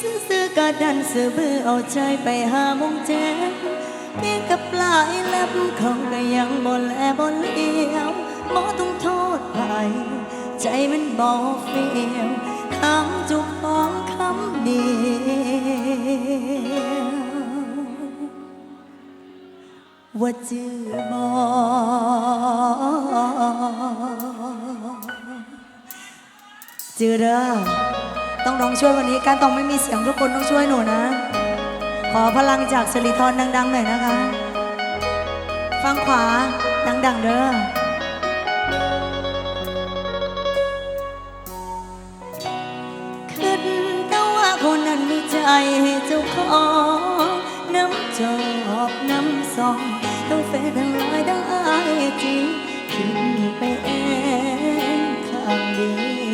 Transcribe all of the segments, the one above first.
ซื้อๆก็ดันซื้อเบื่อเอาใจไปหามงแจ้งเพียงกับปลายเล็บเขาก็ยังบ่แลบ่เลี้ยวบ่ต้องโทษใครใจมันบ่เฟียวทางจุกของคำเดียวว่าจือบ่จือเด้อ ต้องน้องช่วยวันนี้การต้องไม่มีเสียงทุกคนต้องช่วยหนูนะ ขอพลังจากสิริธรดังๆหน่อยนะคะ ฟังขวาดังๆเด้อขึ้นแต่ว่าคนนั้นมีใจให้เจ้าของน้ำจอบน้ำซองต้องเฟซทั้งไลน์ทั้งไอจีขึ้นไปเองข้างเดียว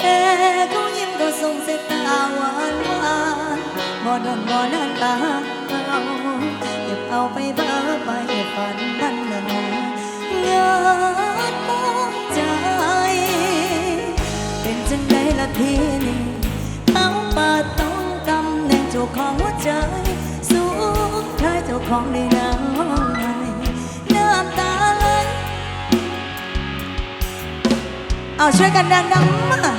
แค่เขายิ้มก็ส่งสายตาหวานหวานบ่โดนบ่นานตาเราเก็บเอาไปเบ้อไปฝันมันละนาเงินมองใจ เป็นจังไดละทีนี้เขาปิดต้องกำแน่งเจ้าของหัวใจสุดท้ายเจ้าของในน้ำห้องในน้ำตาไหลเอาช่วยกันดังๆมา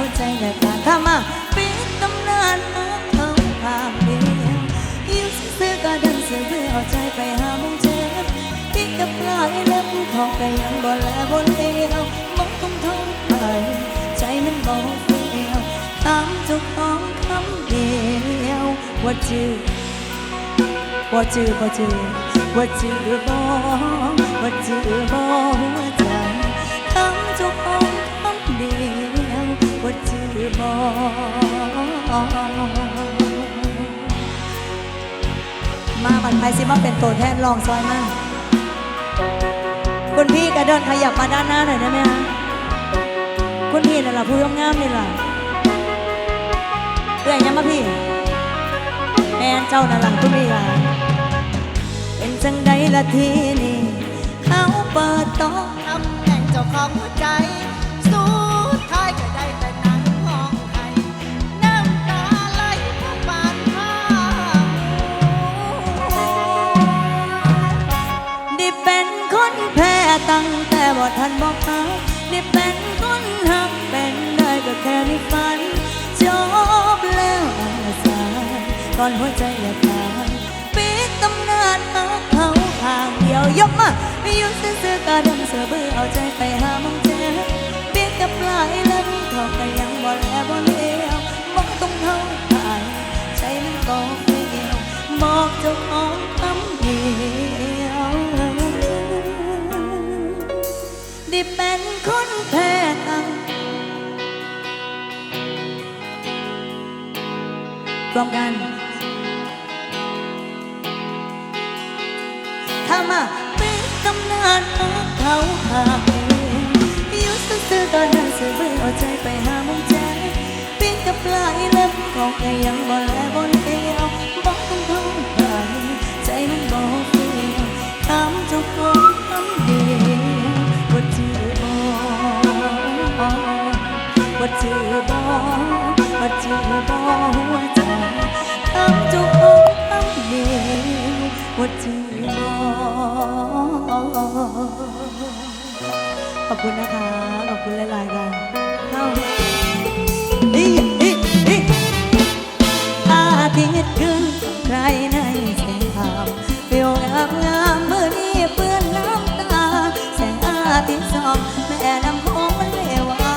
หัวใจและการข้ามาปิดตำนานรักเขาภาพเดียวยิ้มซื้อก็ดันเสือเพื่อเอาใจไปหาโมงเจ็บที่กับปลายเล็บเขาก็ยังบ่แลบ่เลี้ยวมองคงท้องไปใจมันบ่เฟียวตามจ้าของคำเดียวว่าจือว่าจือว่าจือว่าจือบ่ว่าจือบ่หัวใจือบ่มาบันไพสิมาเป็นตัวแทนลองซอยมาคุณพี่กระเดินขยับมาด้านหน้าหน่อยได้ไหมคะคุณพี่นั่นล่ะผู้ย่อมงามนี่ล่ะเรื่อยยังมาพี่แอนเจ้านั่นหล่ะคุณพี่ล่ะเป็นจังใดละทีนี่ ได้เป็นคนหักเป็นได้ก็แค่ในฝัน จบแล้วอาสายก่อนหัวใจละตายปิดตำนานหักเขาข้างเดียวยกมาอยู่ซื่อๆก็ดังเสือเบื่อเอาใจไปหามังเจอเปียกกับปลายเล่มเขาก็ยังบ่แลบ่เลี้ยวบ่ต้องเท่าทายใจมันก็เฟียวบอกเจ้าของ รวมกันข้ามาเป็นตำนานของเขาหาเองยุสซื้อตอนนั้นสื่อเบื่อเอาใจไปหามุมใจเปียกกับลายเล็บของแก็ยังบ่แล้ว อบคุณนะคะ ขอบคุณหลายๆกันเข้าอีอีอีอาทิตย์ขึ้นใครในแสงขาวเปรียวงามงามเมื่อนี้เปื้อนน้ำตา แสงอาทิตย์ส่องแม่น้ำโขงมันเลวา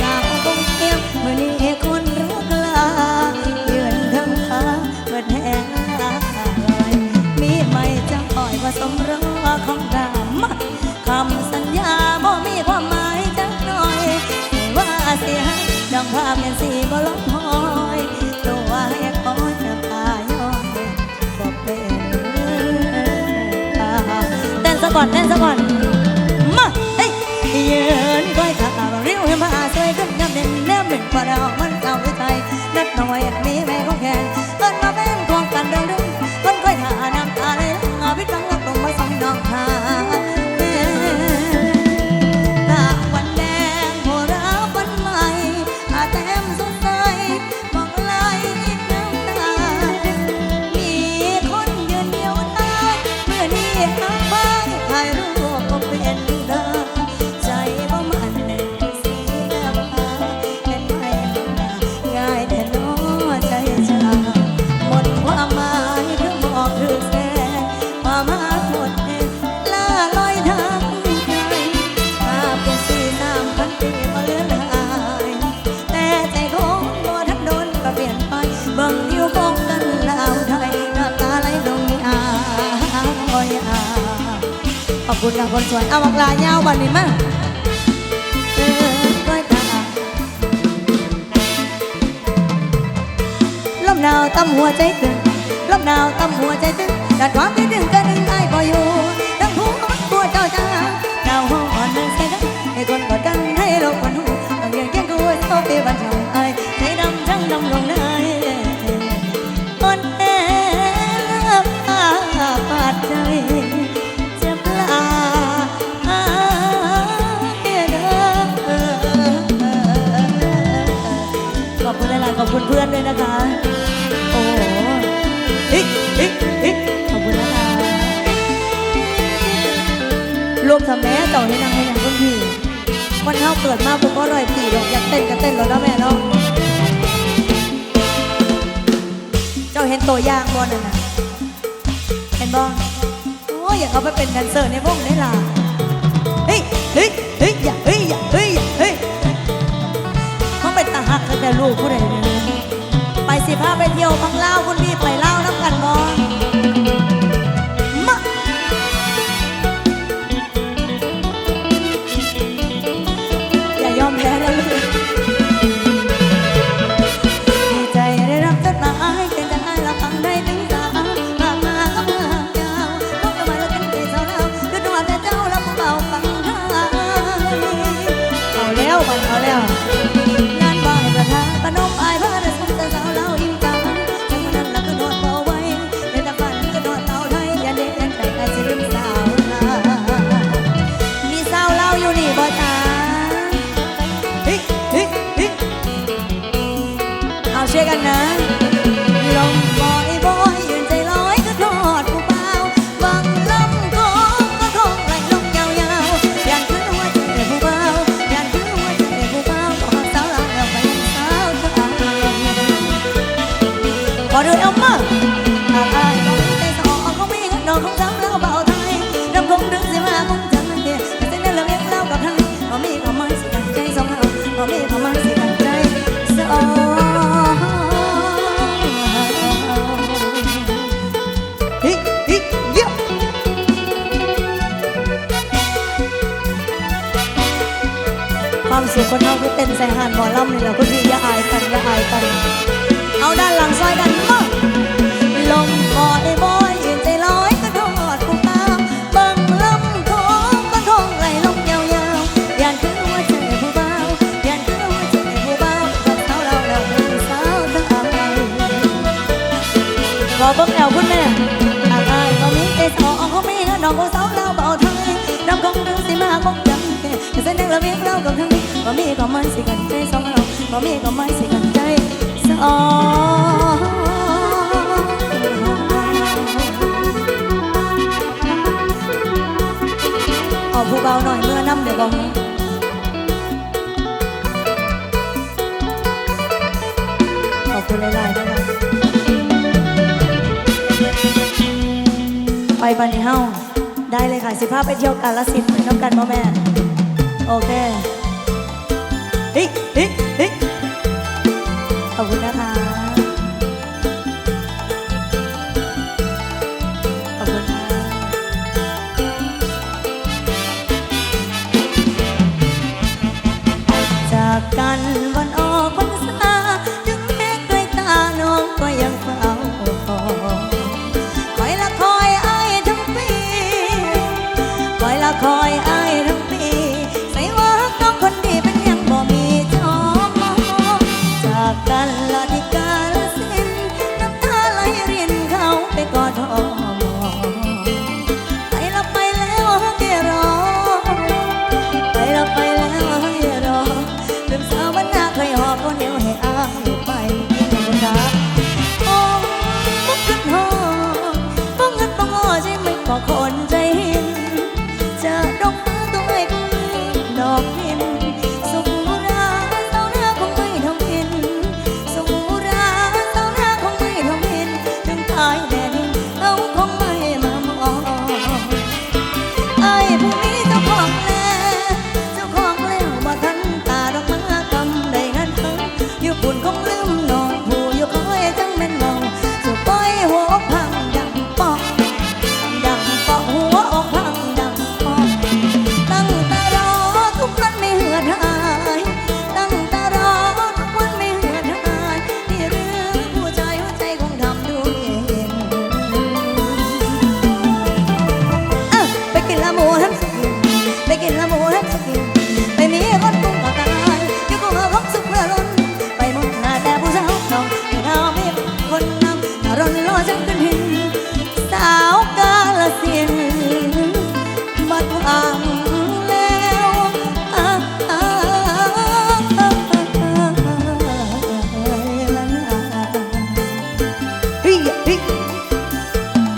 จากกงเทียมเมื่อนี้คนรักลาเยือนเทิงขาเมื่อแห้งลายมีไม่จะอ่อยผสมรอของ ก่อนเต้นซะก่อนมาเฮ้ยยืนก้อยขาเรียวให้มาสวยขึ้นงามเด่นเนื้อเหม็นกว่าเรามันเก่าใจนัดหน่อยมีแม่ของแขนเอิ้นมาเป็ อบคุณค่ะคนสวย เอาบักลายาวบันนี้มาเออก้อยตาลมหนาวตั้มหัวใจตึงลมหนาวตั้มหัวใจตึงดัดความคิดถึงกันดึงไอ้ก็อยู่ทั้งผู้มันตัวเจ้าจ้าหนาวห้องอ่อนเมืองเสียกันให้คนกอดกันให้โลกคนหูต้องเรียนเกียงกูโซฟีบันเทิง คุณหลายๆขอบคุณเพื่อนด้วยนะคะ โอ้โหฮิฮิฮิขอบคุณนะคะรวมทำแม่เจ้าให้นางให้นางคนพี่วันเท่าเกิดมาผมก็ร่อยปีดอกอยากเต้นก็เต้นแล้วนะแม่เนาะเจ้าเห็นตัวอย่างบอนั่นน่ะเห็นบ่โอ้ยอยากเอาไปเป็นแดนเซอร์ในวงได้ล่ะเฮ้ยเฮ้ยเฮ้ยอย่าเฮ้ยอย่าเฮ้ยอย่าเฮ้ยเขาเป็นตาหักแต่ลูกผู้ใดเลย พาไปเที่ยวบังเล่าวคุณพี่ไปล สุขคนเฮาคือเต้นใส่หานหมอลำนี่แหละคุณพี่อย่าอายกันอย่าอายกัน เอาด้านหลังซอยกันมาลมบอยบอยยืนใจลอยก็ทอดผู้ตาเบิ่งลำของก็ทงไหลลงยาวๆยานคือว่าใจผู้เบายานคือว่าใจผู้เบาเขาเราแล้วเป็นสาวตายขอเบิ้งแอวคุณแม่อากอายก็มีใจสองเขามีนะน้องก็สาวเราเบาไทยน้ำคงดึงสิมาคงจังแค่เส้นแดงระเบียงเรากับทั้งนี้ ก็มีก็ไม่สิกันใจสองเราก็มีก็ไม่สิกันใจสองเอาผู้เบาหน่อยเมื่อน้ำเดี๋ยวบอกให้ขอบคุณหลายๆนะคะไปบันนี้เฮาได้เลยค่ะสิพาไปเที่ยวกาลสินธุ์ไปน้ำกันพ่อแม่ โอเค ฮิฮิฮิขอบคุณนะคะ คนนำร่อนรอจังกันเห็น สาวกาลเสียนมาทางแล้วอาอาพี่ย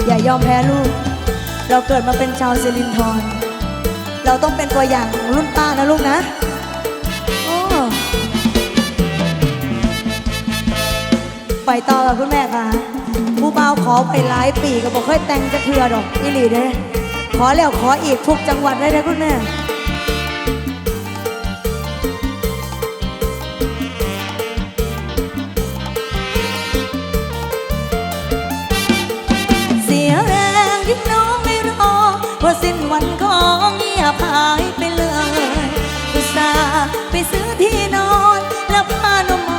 อย่ายอมแพ้ลูก เราเกิดมาเป็นชาวเซรินทอนเราต้องเป็นตัวอย่างรุ่นป้านะลูกนะ ไปต่อกับคุณแม่ค่ะผู้เบาขอไปหลายปีก็บอกเคยแต่งจะเทือดอกอิหลีเด้ขอแล้วขออีกทุกจังหวัดเลยนะคุณแม่พอสิ้นวันของเงียบหายไปเลยอุตส่าห์ไปซื้อที่นอน แล้วพานม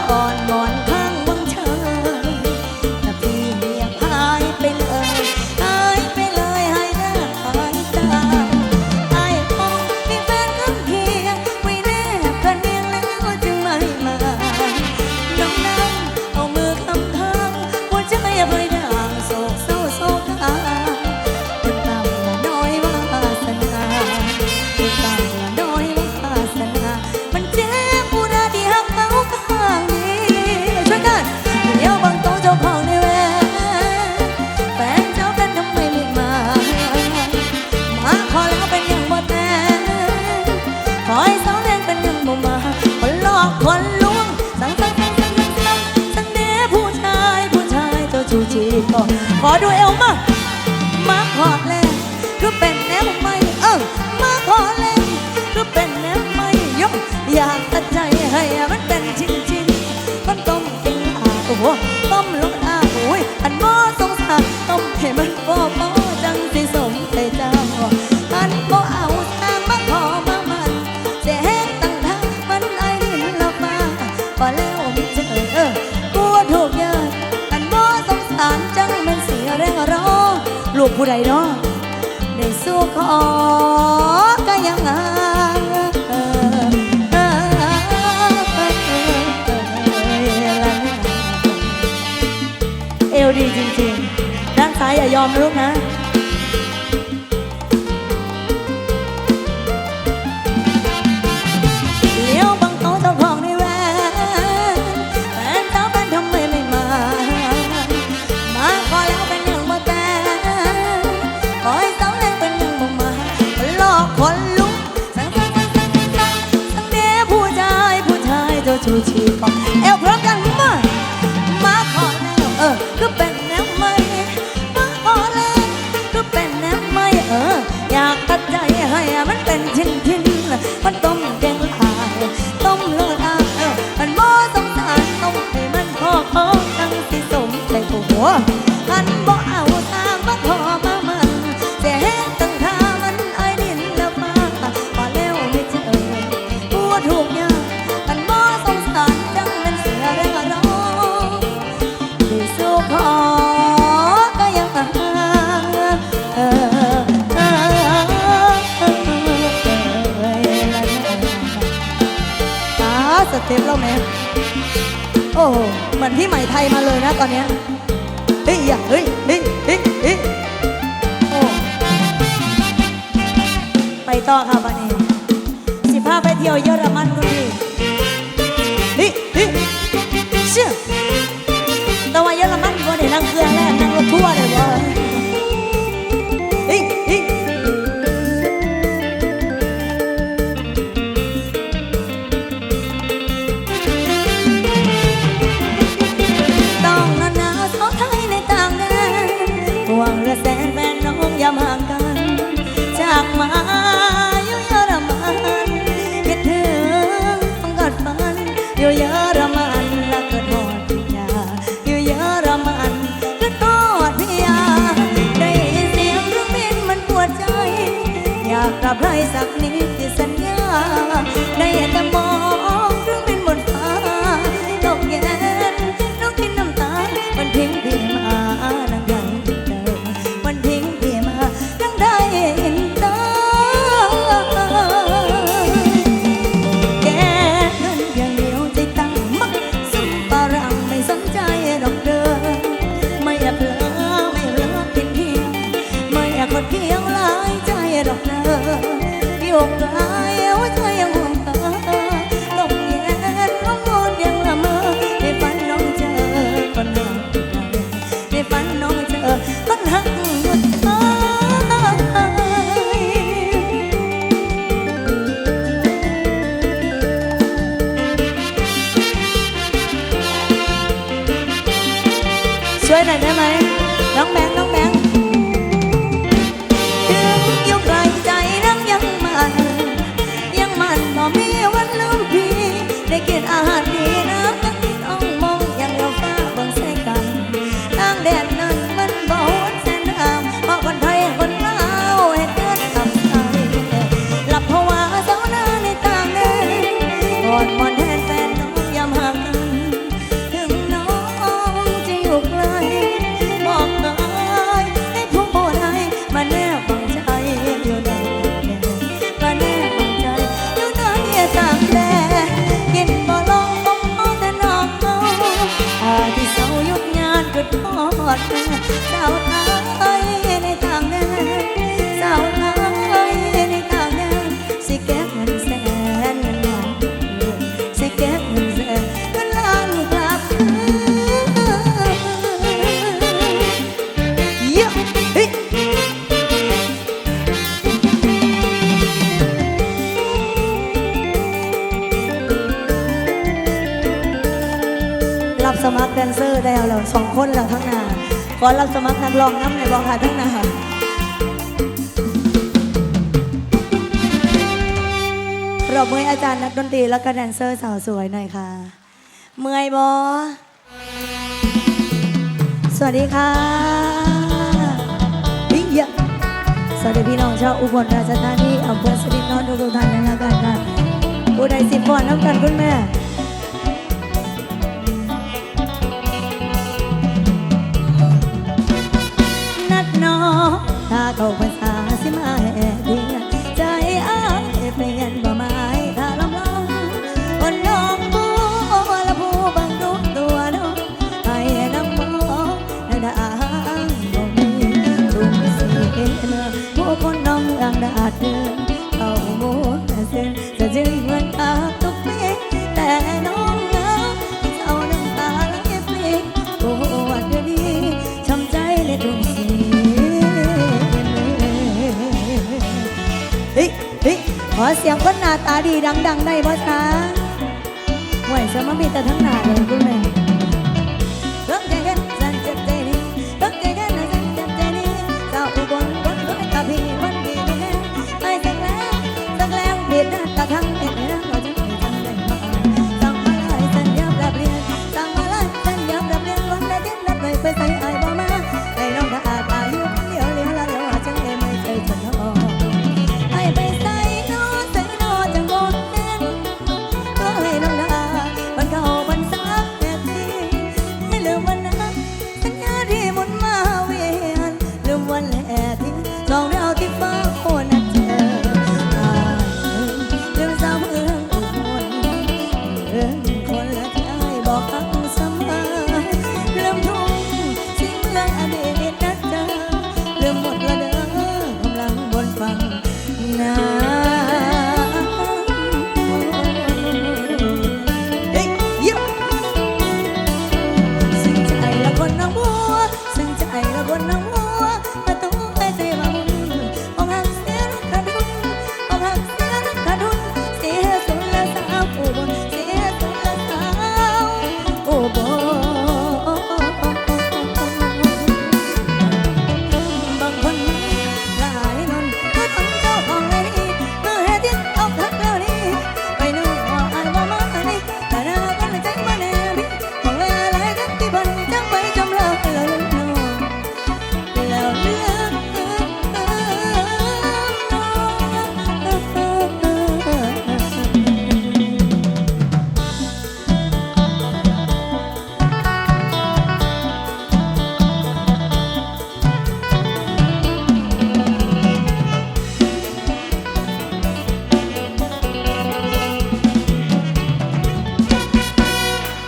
ขอดูเอวมามาขอแรงคือเป็นแนวไม่เออมาขอแรงคือเป็นแนวไม่ยกอยากตัดใจให้มันเป็นชิ้นชิ้มันต้มกินอาโอ้ต้มลงอาโอ้ยอันมอสงสารต้มให้มันบ่เบา ลูกผู้ใดเนาะได้สู้ขอก็ยังงเอวดีจริงๆด้านซ้ายอย่ายอมนะลูกนะ อนพี่ใหม่ไทยมาเลยนะตอนนี้เฮ้ยอย่เฮ้ยเฮ้ยเฮ้ยเฮ้ยโอ้ไปต่อค่ะวันนี้สิพาไปเที่ยวเยอรมันกัน สมัครแดนเซอร์ได้เอแล้วสองคนแล้วทั้งนาขอรับสมัครนักร้องน้ำในบอค่ะทั้งนาปรบมืออาจารย์นักดนตรีแล้วก็แดนเซอร์สาวสวยหน่อยค่ะ เมื่อยบอสวัสดีค่ะพี่ยะสวัสดีพี่น้องชาวอุบลราชธานีอำเภอสนิทนนท์ทุกท่านนั่นละกันค่ะผู้ใดสิบปอนด์น้ำกันคุณแม่ ถ้าเขาเป็น ดังๆ ได้บ่คะห่วยสมมิต่ทั้งนั้น